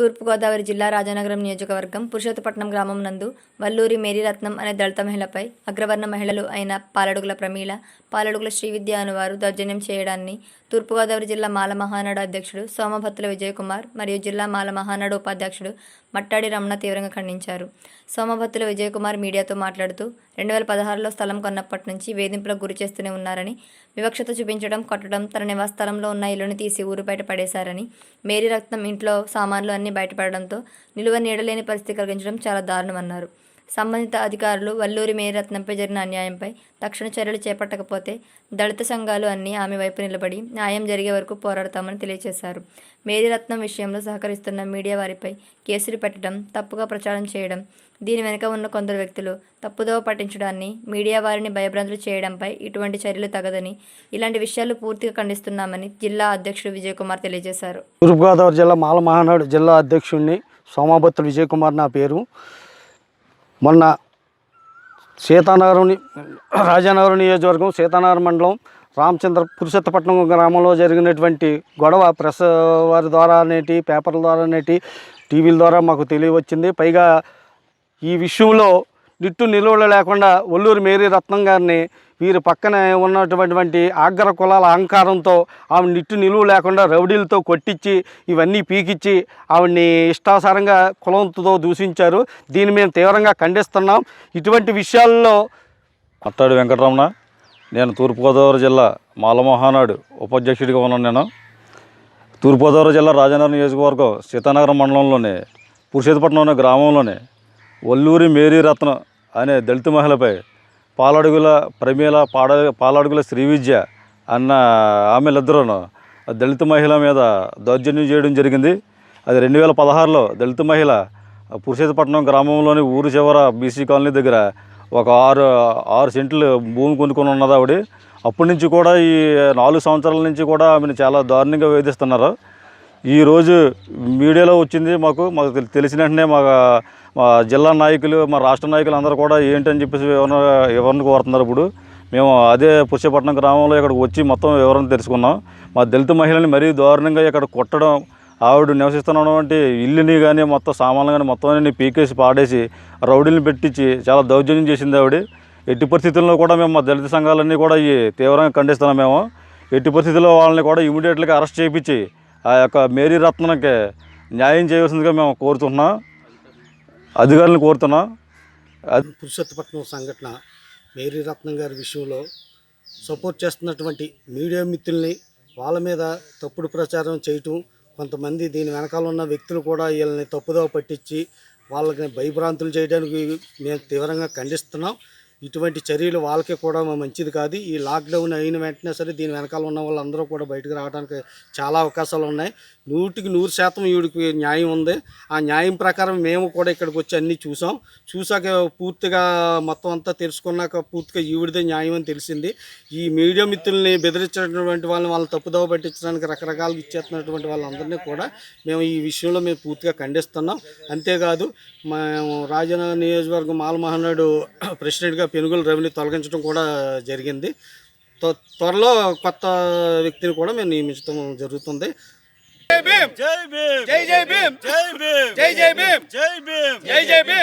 తూర్పుగోదావరి జిల్లా రాజానగరం నియోజకవర్గం పురుషోత్తపట్నం గ్రామం నందు వల్లూరి మేరీరత్నం అనే దళిత మహిళపై అగ్రవర్ణ మహిళలు అయిన పాలడుగుల ప్రమీల పాలడుగుల శ్రీవిద్య అనువారు దౌర్జన్యం చేయడాన్ని తూర్పుగోదావరి జిల్లా మాల మహానాడు అధ్యక్షుడు సోమభత్తుల విజయకుమార్ మరియు జిల్లా మాల మహానాడు ఉపాధ్యక్షుడు మట్టాడి రమణ తీవ్రంగా ఖండించారు. సోమభత్తుల విజయకుమార్ మీడియాతో మాట్లాడుతూ రెండు వేల పదహారులో స్థలం కొన్నప్పటి నుంచి వేధింపులకు గురి చేస్తూనే ఉన్నారని వివక్షత చూపించడం కొట్టడం తన నివాస స్థలంలో ఉన్న ఇల్లుని తీసి ఊరు బయట పడేశారని మేరీ రక్తం ఇంట్లో సామాన్లు అన్నీ బయటపడడంతో నిలువ నీడలేని పరిస్థితి కలిగించడం చాలా దారుణమన్నారు. సంబంధిత అధికారులు వల్లూరి మేరీరత్నంపై జరిగిన అన్యాయంపై తక్షణ చర్యలు చేపట్టకపోతే దళిత సంఘాలు అన్నీ ఆమె వైపు నిలబడి న్యాయం జరిగే వరకు పోరాడతామని తెలియజేశారు. మేరీరత్నం విషయంలో సహకరిస్తున్న మీడియా వారిపై కేసులు పెట్టడం తప్పుగా ప్రచారం చేయడం దీని వెనుక ఉన్న కొందరు వ్యక్తులు తప్పుదోవ పట్టించడాన్ని మీడియా వారిని భయభ్రాంతులు చేయడంపై ఇటువంటి చర్యలు తగదని ఇలాంటి విషయాలు పూర్తిగా ఖండిస్తున్నామని జిల్లా అధ్యక్షుడు విజయకుమార్ తెలియజేశారు. తూర్పుగోదావరి జిల్లా మాల మహానాడు జిల్లా అధ్యక్షుడిని సోమాభత్తుడు విజయకుమార్ నా పేరు. మొన్న సీతానగరం రాజానగరం నియోజకవర్గం సీతానగరం మండలం రామచంద్ర పురుషోత్తపట్నం గ్రామంలో జరిగినటువంటి గొడవ ప్రెస్ వారి ద్వారా అనేటి పేపర్ల ద్వారా అనేటి టీవీల ద్వారా మాకు తెలియవచ్చింది. పైగా ఈ విషయంలో నిట్టు నిలువలు లేకుండా ఒల్లూరు మేరీ రత్నం గారిని వీరి పక్కన ఉన్నటువంటి ఆగ్ర కులాల అహంకారంతో ఆమె నిట్టు నిలువ లేకుండా రౌడీలతో కొట్టించి ఇవన్నీ పీకిచ్చి ఆవిడ్ని ఇష్టాసారంగా కులంతో దూషించారు. దీన్ని మేము తీవ్రంగా ఖండిస్తున్నాం. ఇటువంటి విషయాల్లో మట్టాడి వెంకటరమణ నేను తూర్పుగోదావరి జిల్లా మాలమోహనాడు ఉపాధ్యక్షుడిగా ఉన్నాను నేను. తూర్పుగోదావరి జిల్లా రాజనగరం నియోజకవర్గం సీతానగరం మండలంలోని పురుషోత్తపట్నం అనే గ్రామంలోని వల్లూరి మేరీరత్నం అనే దళిత మహిళపై పాలడుగుల ప్రమీల పాడ పాలడుగుల శ్రీవిద్య అన్న ఆమెలిద్దరూ దళిత మహిళ మీద దౌర్జన్యం చేయడం జరిగింది. అది రెండు వేల పదహారులో దళిత మహిళ పురుషేతపట్నం గ్రామంలోని ఊరు చివర బీసీ కాలనీ దగ్గర ఒక ఆరు ఆరు సెంట్లు భూమి కొనుక్కొని ఉన్నది ఆవిడ. అప్పటి నుంచి కూడా ఈ నాలుగు సంవత్సరాల నుంచి కూడా ఆమెను చాలా దారుణంగా వేధిస్తున్నారు. ఈరోజు మీడియాలో వచ్చింది మాకు మాకు తెలిసిన వెంటనే మా మా జిల్లా నాయకులు మా రాష్ట్ర నాయకులు అందరూ కూడా ఏంటని చెప్పేసి వివరణ వివరణ కోరుతున్నారు ఇప్పుడు. మేము అదే పుష్యపట్నం గ్రామంలో ఇక్కడికి వచ్చి మొత్తం వివరణ తెలుసుకున్నాం. మా దళిత మహిళని మరీ దారుణంగా ఇక్కడ కొట్టడం ఆవిడ నివసిస్తున్నటువంటి ఇల్లుని కానీ మొత్తం సామాన్లు కానీ మొత్తం అన్ని పీకేసి పాడేసి రౌడీని పెట్టించి చాలా దౌర్జన్యం చేసింది ఆవిడ. ఎట్టి పరిస్థితుల్లో కూడా మేము మా దళిత సంఘాలన్నీ కూడా ఈ తీవ్రంగా ఖండిస్తున్నాం మేము. ఎట్టి పరిస్థితుల్లో వాళ్ళని కూడా ఇమీడియట్గా అరెస్ట్ చేయించి ఆ యొక్క మేరీ రత్నకి న్యాయం చేయవలసిందిగా మేము కోరుతున్నాం అధికారులను కోరుతున్నాం. అది పురుషోత్తపట్నం సంఘటన మేరీ రత్నం గారి విషయంలో సపోర్ట్ చేస్తున్నటువంటి మీడియా మిత్రుల్ని వాళ్ళ మీద తప్పుడు ప్రచారం చేయటం కొంతమంది దీని వెనకాల ఉన్న వ్యక్తులు కూడా వీళ్ళని తప్పుదోవ పట్టించి వాళ్ళకి భయభ్రాంతులు చేయడానికి మేము తీవ్రంగా ఖండిస్తున్నాం. ఇటువంటి చర్యలు వాళ్ళకి కూడా మంచిది కాదు. ఈ లాక్డౌన్ అయిన వెంటనే సరే దీని వెనకాల ఉన్న వాళ్ళందరూ కూడా బయటకు రావడానికి చాలా అవకాశాలు ఉన్నాయి. నూటికి నూరు శాతం ఈవిడికి న్యాయం ఉంది. ఆ న్యాయం ప్రకారం మేము కూడా ఇక్కడికి వచ్చి అన్నీ చూసాం. చూసాక పూర్తిగా మొత్తం అంతా తెలుసుకున్నాక పూర్తిగా ఈవిడిదే న్యాయం అని తెలిసింది. ఈ మీడియా మిత్రుల్ని బెదిరించినటువంటి వాళ్ళని వాళ్ళని తప్పుదోవ పట్టించడానికి రకరకాలు ఇచ్చేస్తున్నటువంటి వాళ్ళందరినీ కూడా మేము ఈ విషయంలో మేము పూర్తిగా ఖండిస్తున్నాం. అంతేకాదు మేము రాజన నియోజకవర్గం మాల మహానాడు ప్రెసిడెంట్గా పెనుగోలు రవిని తొలగించడం కూడా జరిగింది. త్వ- త్వరలో కొత్త వ్యక్తిని కూడా మేము నియమించడం జరుగుతుంది. జై భీమ్! జై జై భీమ్! జై భీమ్! జై జై భీమ్ జై భీమ్! జై జై భీమ్!